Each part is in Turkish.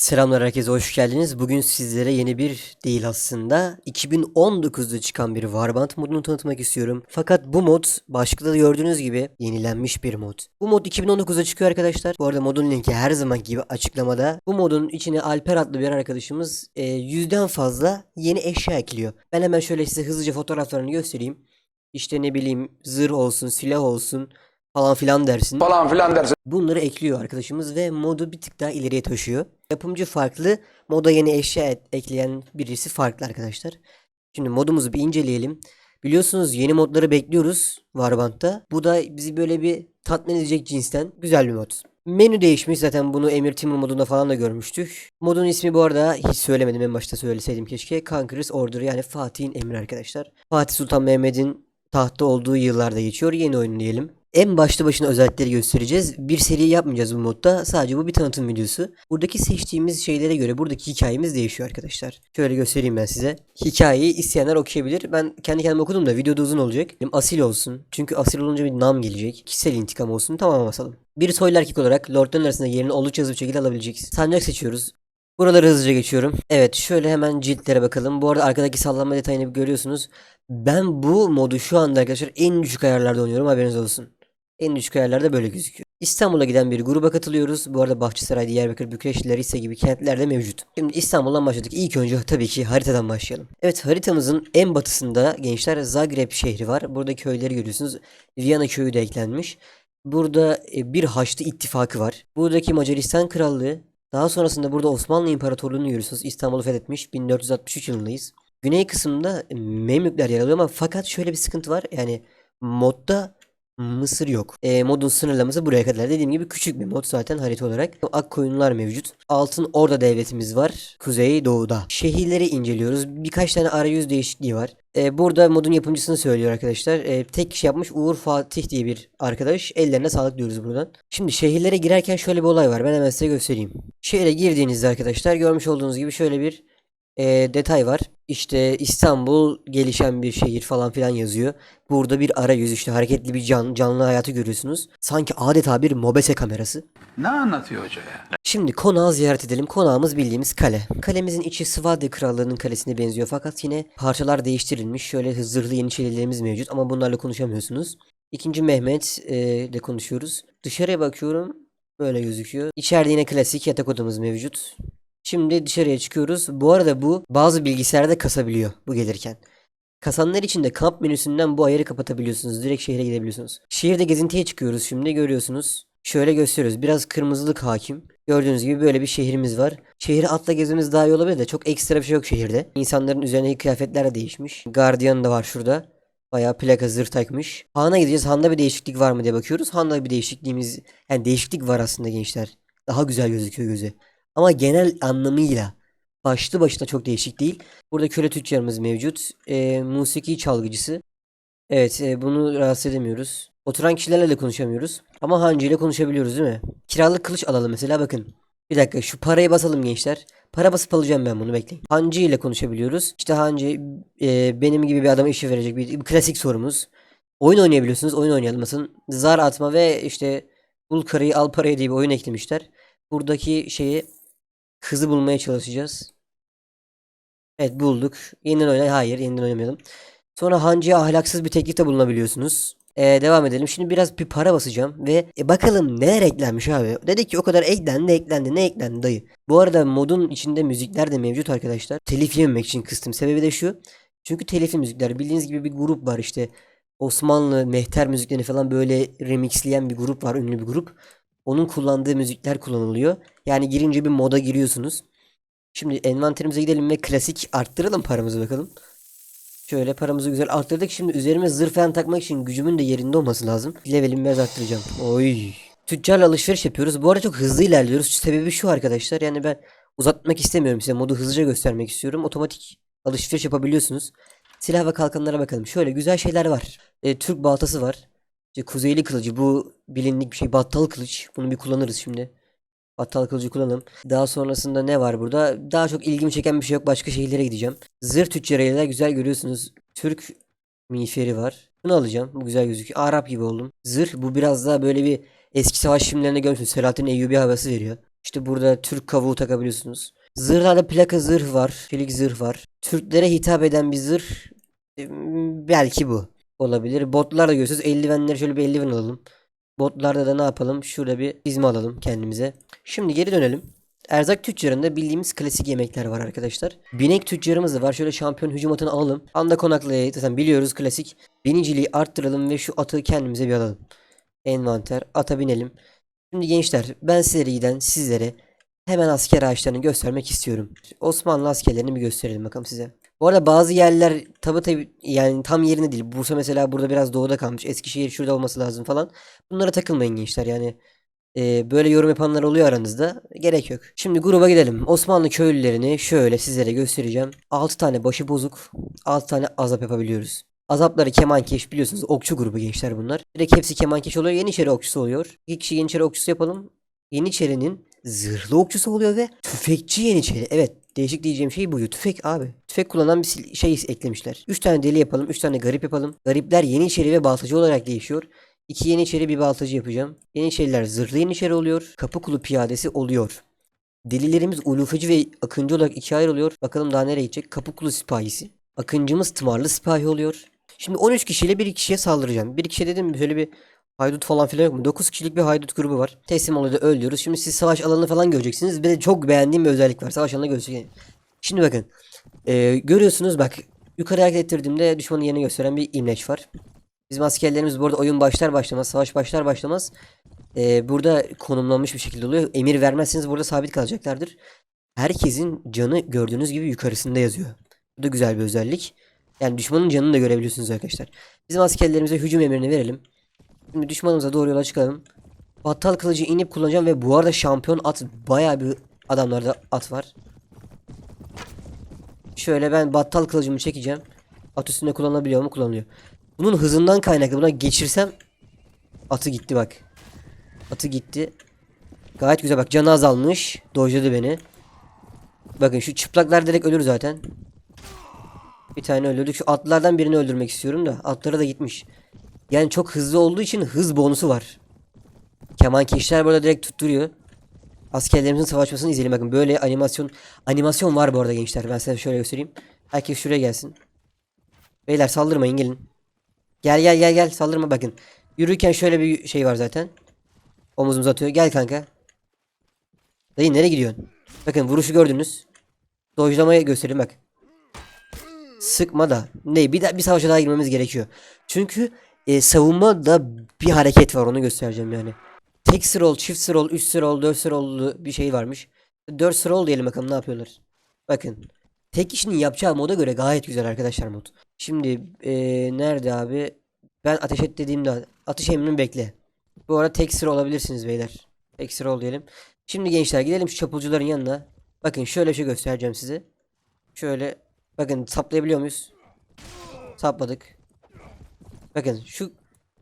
Selamlar herkese hoş geldiniz. Bugün sizlere yeni bir değil aslında 2019'da çıkan bir Warband modunu tanıtmak istiyorum. Fakat bu mod başlıkta da gördüğünüz gibi yenilenmiş bir mod. Bu mod 2019'da çıkıyor arkadaşlar. Bu arada modun linki her zaman gibi açıklamada. Bu modun içine Alper adlı bir arkadaşımız e, yüzden fazla yeni eşya ekliyor. Ben hemen şöyle size hızlıca fotoğraflarını göstereyim. İşte ne bileyim zırh olsun, silah olsun falan filan dersin. falan filan dersin. Bunları ekliyor arkadaşımız ve modu bir tık daha ileriye taşıyor. Yapımcı farklı, moda yeni eşya et- ekleyen birisi farklı arkadaşlar. Şimdi modumuzu bir inceleyelim. Biliyorsunuz yeni modları bekliyoruz Warband'da. Bu da bizi böyle bir tatmin edecek cinsten güzel bir mod. Menü değişmiş zaten bunu Emir Timur modunda falan da görmüştük. Modun ismi bu arada hiç söylemedim en başta söyleseydim keşke. Conqueror's Order yani Fatih'in emri arkadaşlar. Fatih Sultan Mehmet'in tahtta olduğu yıllarda geçiyor. Yeni oyun diyelim. En başlı başına özellikleri göstereceğiz. Bir seri yapmayacağız bu modda. Sadece bu bir tanıtım videosu. Buradaki seçtiğimiz şeylere göre buradaki hikayemiz değişiyor arkadaşlar. Şöyle göstereyim ben size. Hikayeyi isteyenler okuyabilir. Ben kendi kendime okudum da videoda uzun olacak. Benim asil olsun. Çünkü asil olunca bir nam gelecek. Kişisel intikam olsun. Tamam basalım. Bir soylu erkek olarak lordların arasında yerini oldukça hızlı bir şekilde alabileceksiniz. Sancak seçiyoruz. Buraları hızlıca geçiyorum. Evet şöyle hemen ciltlere bakalım. Bu arada arkadaki sallanma detayını görüyorsunuz. Ben bu modu şu anda arkadaşlar en düşük ayarlarda oynuyorum haberiniz olsun. En düşük ayarlarda böyle gözüküyor. İstanbul'a giden bir gruba katılıyoruz. Bu arada Bahçesaray, Diyarbakır, Bükreş, Larissa gibi kentlerde mevcut. Şimdi İstanbul'dan başladık. İlk önce tabii ki haritadan başlayalım. Evet haritamızın en batısında gençler Zagreb şehri var. Burada köyleri görüyorsunuz. Viyana köyü de eklenmiş. Burada e, bir Haçlı ittifakı var. Buradaki Macaristan Krallığı. Daha sonrasında burada Osmanlı İmparatorluğu'nu görüyorsunuz. İstanbul'u fethetmiş. 1463 yılındayız. Güney kısmında e, Memlükler yer alıyor ama fakat şöyle bir sıkıntı var. Yani modda Mısır yok. E, modun sınırlaması buraya kadar. Dediğim gibi küçük bir mod zaten harita olarak. Akkoyunlar mevcut. Altın Orda devletimiz var. Kuzey doğuda. Şehirleri inceliyoruz. Birkaç tane arayüz değişikliği var. E, burada modun yapımcısını söylüyor arkadaşlar. E, tek kişi yapmış Uğur Fatih diye bir arkadaş. Ellerine sağlık diyoruz buradan. Şimdi şehirlere girerken şöyle bir olay var. Ben hemen size göstereyim. Şehre girdiğinizde arkadaşlar görmüş olduğunuz gibi şöyle bir e, detay var. İşte İstanbul gelişen bir şehir falan filan yazıyor. Burada bir arayüz işte hareketli bir can, canlı hayatı görüyorsunuz. Sanki adeta bir mobese kamerası. Ne anlatıyor hoca ya? Şimdi konağı ziyaret edelim. Konağımız bildiğimiz kale. Kalemizin içi Sıvadi Krallığı'nın kalesine benziyor fakat yine parçalar değiştirilmiş. Şöyle zırhlı yeniçerilerimiz mevcut ama bunlarla konuşamıyorsunuz. İkinci Mehmet e, ile konuşuyoruz. Dışarıya bakıyorum. Böyle gözüküyor. İçeride yine klasik yatak odamız mevcut. Şimdi dışarıya çıkıyoruz. Bu arada bu bazı bilgisayarda kasabiliyor bu gelirken. Kasanlar için de kamp menüsünden bu ayarı kapatabiliyorsunuz. Direkt şehre gidebiliyorsunuz. Şehirde gezintiye çıkıyoruz şimdi görüyorsunuz. Şöyle gösteriyoruz. Biraz kırmızılık hakim. Gördüğünüz gibi böyle bir şehrimiz var. Şehri atla gezmemiz daha iyi olabilir de çok ekstra bir şey yok şehirde. İnsanların üzerindeki kıyafetler de değişmiş. Gardiyan da var şurada. Bayağı plaka zırh takmış. Han'a gideceğiz. Han'da bir değişiklik var mı diye bakıyoruz. Han'da bir değişikliğimiz yani değişiklik var aslında gençler. Daha güzel gözüküyor göze. Ama genel anlamıyla başlı başına çok değişik değil. Burada köle tüccarımız mevcut. Ee, musiki çalgıcısı. Evet e, bunu rahatsız edemiyoruz. Oturan kişilerle de konuşamıyoruz. Ama Hancı ile konuşabiliyoruz değil mi? Kiralık kılıç alalım mesela bakın. Bir dakika şu parayı basalım gençler. Para basıp alacağım ben bunu bekleyin. Hancı ile konuşabiliyoruz. İşte Hancı e, benim gibi bir adama işi verecek bir, bir klasik sorumuz. Oyun oynayabiliyorsunuz. Oyun oynayalım. Mesela zar atma ve işte bul karıyı al parayı diye bir oyun eklemişler. Buradaki şeyi hızı bulmaya çalışacağız. Evet bulduk. Yeniden oynay. Hayır yeniden oynamayalım. Sonra Hancı'ya ahlaksız bir teklifte bulunabiliyorsunuz. Ee, devam edelim. Şimdi biraz bir para basacağım ve e, bakalım ne eklenmiş abi. Dedik ki o kadar eklendi eklendi ne eklendi dayı. Bu arada modun içinde müzikler de mevcut arkadaşlar. Telif yememek için kıstım. Sebebi de şu. Çünkü telifli müzikler. Bildiğiniz gibi bir grup var işte. Osmanlı mehter müziklerini falan böyle remixleyen bir grup var. Ünlü bir grup. Onun kullandığı müzikler kullanılıyor. Yani girince bir moda giriyorsunuz. Şimdi envanterimize gidelim ve klasik arttıralım paramızı bakalım. Şöyle paramızı güzel arttırdık. Şimdi üzerime zırh falan takmak için gücümün de yerinde olması lazım. Levelimi biraz arttıracağım. Oy. Tüccarla alışveriş yapıyoruz. Bu arada çok hızlı ilerliyoruz. Sebebi şu arkadaşlar. Yani ben uzatmak istemiyorum size. Modu hızlıca göstermek istiyorum. Otomatik alışveriş yapabiliyorsunuz. Silah ve kalkanlara bakalım. Şöyle güzel şeyler var. E, Türk baltası var. İşte kuzeyli kılıcı. Bu bilindik bir şey. Battal kılıç. Bunu bir kullanırız şimdi. Battal kılıcı kullanalım. Daha sonrasında ne var burada? Daha çok ilgimi çeken bir şey yok. Başka şehirlere gideceğim. Zırh tüccarıyla güzel görüyorsunuz. Türk miğferi var. Bunu alacağım. Bu güzel gözüküyor. Arap gibi oldum. Zırh bu biraz daha böyle bir eski savaş filmlerinde görmüşsünüz. Selahattin Eyyubi havası veriyor. İşte burada Türk kavuğu takabiliyorsunuz. Zırhlarda plaka zırh var. Çelik zırh var. Türklere hitap eden bir zırh e, belki bu olabilir. Botlar da görüyorsunuz. Eldivenleri şöyle bir eldiven alalım. Botlarda da ne yapalım? Şurada bir çizme alalım kendimize. Şimdi geri dönelim. Erzak tüccarında bildiğimiz klasik yemekler var arkadaşlar. Binek tüccarımız da var. Şöyle şampiyon hücum atını alalım. Anda konaklayı zaten biliyoruz klasik. Biniciliği arttıralım ve şu atı kendimize bir alalım. Envanter. Ata binelim. Şimdi gençler ben seriden sizlere hemen asker ağaçlarını göstermek istiyorum. Osmanlı askerlerini bir gösterelim bakalım size. Bu arada bazı yerler tabi tabi yani tam yerine değil. Bursa mesela burada biraz doğuda kalmış. Eskişehir şurada olması lazım falan. Bunlara takılmayın gençler yani. e, böyle yorum yapanlar oluyor aranızda. Gerek yok. Şimdi gruba gidelim. Osmanlı köylülerini şöyle sizlere göstereceğim. 6 tane başı bozuk. 6 tane azap yapabiliyoruz. Azapları kemankeş biliyorsunuz okçu grubu gençler bunlar. Direkt hepsi kemankeş oluyor. Yeniçeri okçusu oluyor. İki kişi Yeniçeri okçusu yapalım. Yeniçerinin zırhlı okçusu oluyor ve tüfekçi Yeniçeri. Evet değişik diyeceğim şey buydu. Tüfek abi. Tüfek kullanan bir şey eklemişler. 3 tane deli yapalım. 3 tane garip yapalım. Garipler Yeniçeri ve baltacı olarak değişiyor. İki Yeniçeri bir baltacı yapacağım. Yeniçeriler zırhlı Yeniçeri oluyor. Kapıkulu piyadesi oluyor. Delilerimiz ulufacı ve akıncı olarak ikiye ayrılıyor. Bakalım daha nereye gidecek? Kapıkulu sipahisi. Akıncımız tımarlı sipahi oluyor. Şimdi 13 kişiyle bir kişiye saldıracağım. Bir kişi dedim şöyle bir haydut falan filan yok mu? 9 kişilik bir haydut grubu var. Teslim oluyor da öldürüyoruz. Şimdi siz savaş alanını falan göreceksiniz. Bir de çok beğendiğim bir özellik var. Savaş alanını göreceksiniz. Şimdi bakın. Ee, görüyorsunuz bak. Yukarı hareket ettirdiğimde düşmanın yerini gösteren bir imleç var. Bizim askerlerimiz bu arada oyun başlar başlamaz, savaş başlar başlamaz ee, burada konumlanmış bir şekilde oluyor. Emir vermezseniz burada sabit kalacaklardır. Herkesin canı gördüğünüz gibi yukarısında yazıyor. Bu da güzel bir özellik. Yani düşmanın canını da görebiliyorsunuz arkadaşlar. Bizim askerlerimize hücum emrini verelim. Şimdi düşmanımıza doğru yola çıkalım. Battal kılıcı inip kullanacağım ve bu arada şampiyon at bayağı bir adamlarda at var. Şöyle ben battal kılıcımı çekeceğim. At üstünde kullanılabiliyor mu? Kullanılıyor. Bunun hızından kaynaklı buna geçirsem atı gitti bak. Atı gitti. Gayet güzel bak canı azalmış. Dojladı beni. Bakın şu çıplaklar direkt ölür zaten. Bir tane öldürdük. Şu atlardan birini öldürmek istiyorum da. Atlara da gitmiş. Yani çok hızlı olduğu için hız bonusu var. Keman keşler burada direkt tutturuyor. Askerlerimizin savaşmasını izleyelim bakın. Böyle animasyon animasyon var bu arada gençler. Ben size şöyle göstereyim. Herkes şuraya gelsin. Beyler saldırmayın gelin. Gel gel gel gel saldırma bakın. Yürürken şöyle bir şey var zaten. Omuzumuz atıyor. Gel kanka. Dayı nereye gidiyorsun? Bakın vuruşu gördünüz. Dojlamayı göstereyim bak. Sıkma da. Ne bir, daha bir savaşa daha girmemiz gerekiyor. Çünkü e, savunmada bir hareket var onu göstereceğim yani. Tek scroll, çift scroll, 3 scroll, 4 scroll'lu bir şey varmış. 4 scroll diyelim bakalım ne yapıyorlar. Bakın. Tek kişinin yapacağı moda göre gayet güzel arkadaşlar mod. Şimdi e, nerede abi? Ben ateş et dediğimde atış emrini bekle. Bu arada tek sıra olabilirsiniz beyler. Tek sıra ol diyelim. Şimdi gençler gidelim şu çapulcuların yanına. Bakın şöyle şey göstereceğim size. Şöyle bakın saplayabiliyor muyuz? Sapladık. Bakın şu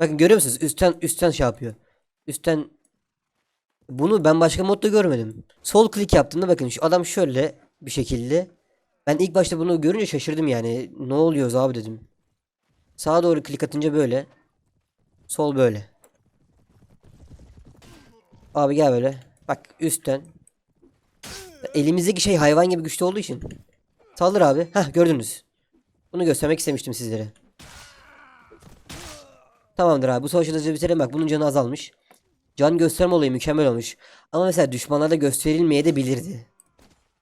bakın görüyor musunuz? Üstten üstten şey yapıyor. Üstten bunu ben başka modda görmedim. Sol klik yaptığımda bakın şu adam şöyle bir şekilde. Ben ilk başta bunu görünce şaşırdım yani. Ne oluyoruz abi dedim. Sağa doğru klik atınca böyle. Sol böyle. Abi gel böyle. Bak üstten. Elimizdeki şey hayvan gibi güçlü olduğu için. Saldır abi. Hah gördünüz. Bunu göstermek istemiştim sizlere. Tamamdır abi. Bu savaşı da bitirelim. Bak bunun canı azalmış. Can gösterme olayı mükemmel olmuş. Ama mesela düşmanlarda gösterilmeye de bilirdi.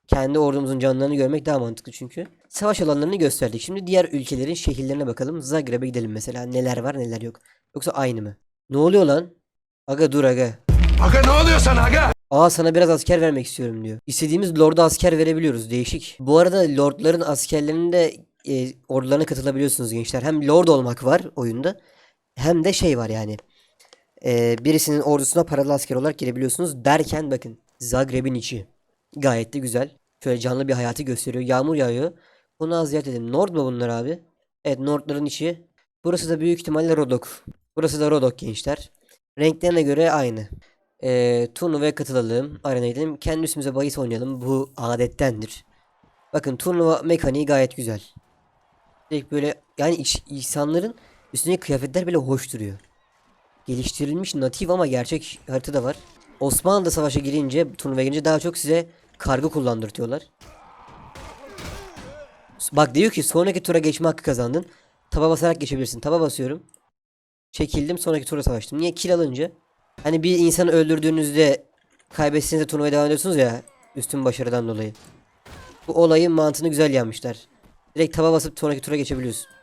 Kendi ordumuzun canlarını görmek daha mantıklı çünkü. Savaş alanlarını gösterdik. Şimdi diğer ülkelerin şehirlerine bakalım. Zagreb'e gidelim mesela. Neler var neler yok. Yoksa aynı mı? Ne oluyor lan? Aga dur aga. Aga ne oluyor sana aga? Aa sana biraz asker vermek istiyorum diyor. İstediğimiz lorda asker verebiliyoruz. Değişik. Bu arada lordların askerlerinde e, ordularına katılabiliyorsunuz gençler. Hem lord olmak var oyunda. Hem de şey var yani. E, birisinin ordusuna paralı asker olarak girebiliyorsunuz. Derken bakın. Zagreb'in içi. Gayet de güzel. Şöyle canlı bir hayatı gösteriyor. Yağmur yağıyor. Bunu az ziyaret edelim. Nord mu bunlar abi? Evet Nordların içi. Burası da büyük ihtimalle Rodok. Burası da Rodok gençler. Renklerine göre aynı. Ee, turnuvaya katılalım. Arena gidelim. Kendi üstümüze bahis oynayalım. Bu adettendir. Bakın turnuva mekaniği gayet güzel. Direkt böyle yani iç- insanların üstündeki kıyafetler bile hoş duruyor. Geliştirilmiş natif ama gerçek harita da var. Osmanlı da savaşa girince, turnuvaya girince daha çok size kargı kullandırtıyorlar. Bak diyor ki sonraki tura geçme hakkı kazandın. Taba basarak geçebilirsin. Taba basıyorum. Çekildim sonraki tura savaştım. Niye? Kill alınca. Hani bir insanı öldürdüğünüzde kaybetseniz de turnuvaya devam ediyorsunuz ya. Üstün başarıdan dolayı. Bu olayın mantığını güzel yapmışlar. Direkt taba basıp sonraki tura geçebiliyorsun.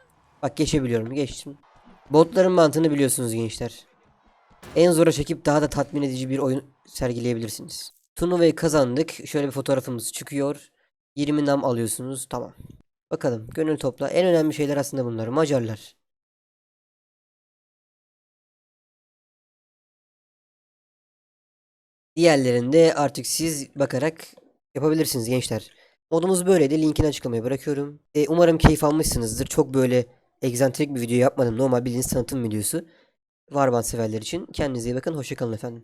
Bak geçebiliyorum. Geçtim. Botların mantığını biliyorsunuz gençler. En zora çekip daha da tatmin edici bir oyun sergileyebilirsiniz. Turnuvayı kazandık. Şöyle bir fotoğrafımız çıkıyor. 20 nam alıyorsunuz. Tamam. Bakalım gönül topla. En önemli şeyler aslında bunlar. Macarlar. Diğerlerinde artık siz bakarak yapabilirsiniz gençler. Modumuz böyleydi. Linkini açıklamaya bırakıyorum. E, umarım keyif almışsınızdır. Çok böyle egzantrik bir video yapmadım. Normal bildiğiniz tanıtım videosu. Warband severler için. Kendinize iyi bakın. Hoşçakalın efendim.